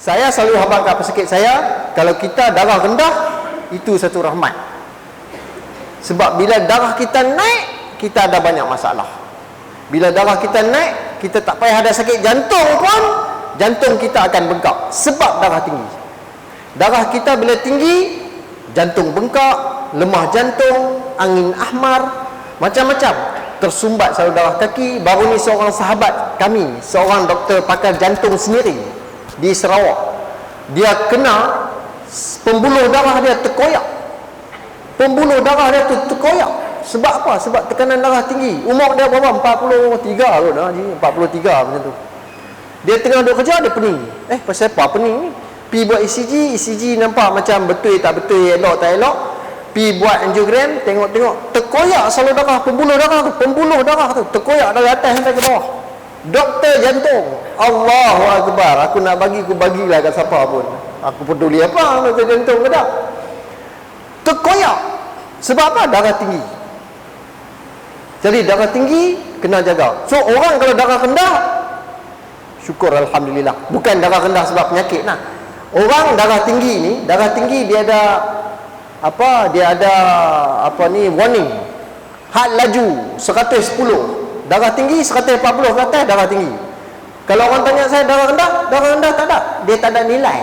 Saya selalu habang kat pesakit saya, kalau kita darah rendah, itu satu rahmat. Sebab bila darah kita naik, kita ada banyak masalah. Bila darah kita naik, kita tak payah ada sakit jantung pun, jantung kita akan bengkak. Sebab darah tinggi. Darah kita bila tinggi, jantung bengkak, lemah jantung, angin ahmar, macam-macam. Tersumbat saluran darah kaki. Baru ni seorang sahabat kami, seorang doktor pakar jantung sendiri di Sarawak. Dia kena pembuluh darah dia terkoyak. Pembuluh darah dia tu terkoyak. Sebab apa? Sebab tekanan darah tinggi. Umur dia berapa? 43 kot dah. 43 macam tu. Dia tengah duduk kerja, dia pening. Eh, pasal apa pening ni? Pi buat ECG, ECG nampak macam betul tak betul, elok tak elok. Pi buat angiogram, tengok-tengok. Terkoyak salur darah, pembuluh darah tu. Pembuluh darah tu. Terkoyak dari atas sampai ke bawah. Doktor jantung. Allahu Akbar. Aku nak bagi, aku bagilah kat siapa pun. Aku peduli apa doktor jantung ke tak? Terkoyak. Sebab apa? Darah tinggi. Jadi darah tinggi, kena jaga. So, orang kalau darah rendah, syukur Alhamdulillah. Bukan darah rendah sebab penyakit. Nah. Orang darah tinggi ni, darah tinggi dia ada apa dia ada apa ni warning had laju 110 darah tinggi 140 ke atas darah tinggi. Kalau orang tanya saya darah rendah? Darah rendah tak ada. Dia tak ada nilai.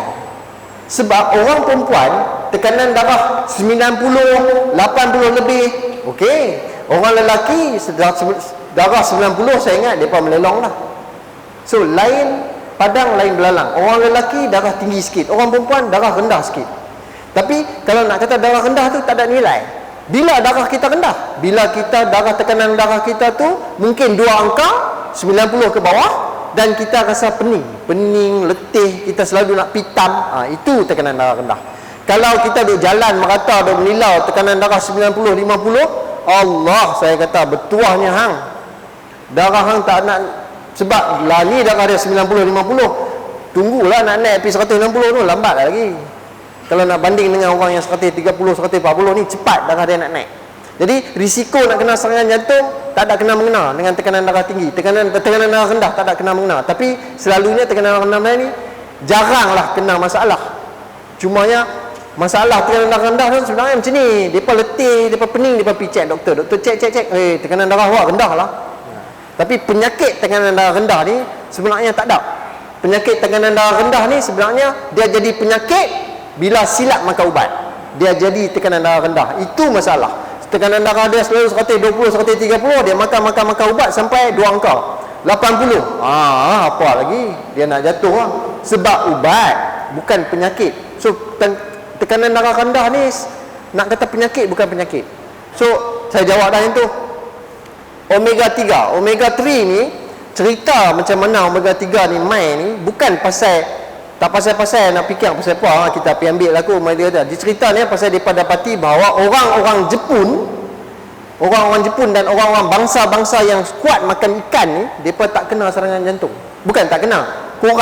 Sebab orang perempuan tekanan darah 90 80 lebih. Okey. Orang lelaki darah 90 saya ingat depa melelong lah so lain padang lain belalang. Orang lelaki darah tinggi sikit. Orang perempuan darah rendah sikit. Tapi kalau nak kata darah rendah tu tak ada nilai. Bila darah kita rendah? Bila kita darah tekanan darah kita tu mungkin dua angka 90 ke bawah dan kita rasa pening, pening, letih, kita selalu nak pitam, ha, itu tekanan darah rendah. Kalau kita duduk jalan merata duduk menilau tekanan darah 90 50, Allah saya kata bertuahnya hang. Darah hang tak nak sebab ni darah dia 90 50. Tunggulah nak naik pergi 160 tu lambat lagi. Kalau nak banding dengan orang yang 130, 140 ni cepat darah dia nak naik. Jadi risiko nak kena serangan jantung tak ada kena mengena dengan tekanan darah tinggi. Tekanan tekanan darah rendah tak ada kena mengena. Tapi selalunya tekanan darah rendah ni jaranglah kena masalah. Cuma ya masalah tekanan darah rendah tu sebenarnya macam ni. Depa letih, depa pening, depa pergi check doktor. Doktor check check check, eh tekanan darah awak rendah lah. Tapi penyakit tekanan darah rendah ni sebenarnya tak ada. Penyakit tekanan darah rendah ni sebenarnya dia jadi penyakit bila silap makan ubat dia jadi tekanan darah rendah. Itu masalah. Tekanan darah dia selalu 120 130 dia makan makan makan ubat sampai 2 angka. 80 ah apa lagi? Dia nak jatuh lah. sebab ubat bukan penyakit. So tekanan darah rendah ni nak kata penyakit bukan penyakit. So saya jawab dah yang tu. Omega 3 omega 3 ni cerita macam mana omega 3 ni main ni bukan pasal tak pasal-pasal nak fikir pasal apa ha, kita pergi ambil laku dia kata dia cerita ni pasal dia dapati bahawa orang-orang Jepun orang-orang Jepun dan orang-orang bangsa-bangsa yang kuat makan ikan ni depa tak kena serangan jantung. Bukan tak kena kurang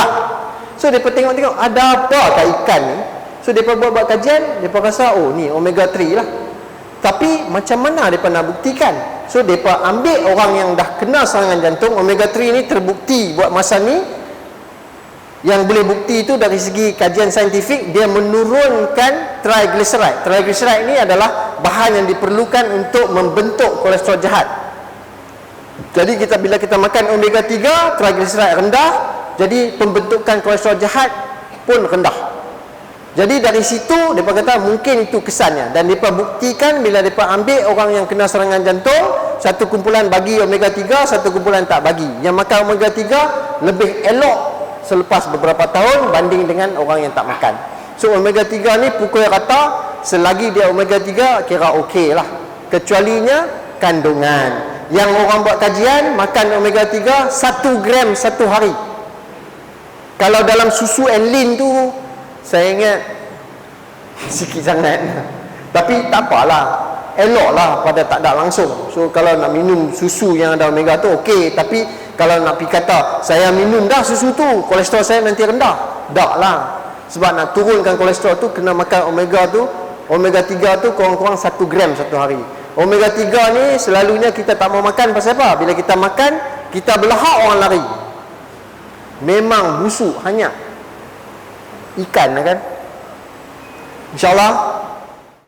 so depa tengok-tengok ada apa kat ikan ni? So depa buat-buat kajian depa rasa oh ni omega 3 lah. Tapi macam mana depa nak buktikan? So depa ambil orang yang dah kena serangan jantung omega 3 ni terbukti buat masa ni yang boleh bukti itu dari segi kajian saintifik dia menurunkan triglyceride. Triglyceride ini adalah bahan yang diperlukan untuk membentuk kolesterol jahat. Jadi kita bila kita makan omega 3 triglyceride rendah jadi pembentukan kolesterol jahat pun rendah. Jadi dari situ mereka kata mungkin itu kesannya. Dan mereka buktikan bila mereka ambil orang yang kena serangan jantung satu kumpulan bagi omega 3 satu kumpulan tak bagi. Yang makan omega 3 lebih elok selepas beberapa tahun banding dengan orang yang tak makan. So omega 3 ni pukul rata selagi dia omega 3 kira okey lah. Kecualinya kandungan. Yang orang buat kajian makan omega 3 1 gram satu hari. Kalau dalam susu enlin tu saya ingat sikit sangat. Tapi tak apalah. Eloklah pada tak ada langsung. So kalau nak minum susu yang ada omega tu okey tapi kalau nak pergi kata saya minum dah susu tu kolesterol saya nanti rendah. Tak lah. Sebab nak turunkan kolesterol tu kena makan omega tu omega 3 tu kurang-kurang 1 gram satu hari. Omega 3 ni selalunya kita tak mau makan pasal apa? Bila kita makan kita belahak orang lari. Memang busuk hanya ikan kan? InsyaAllah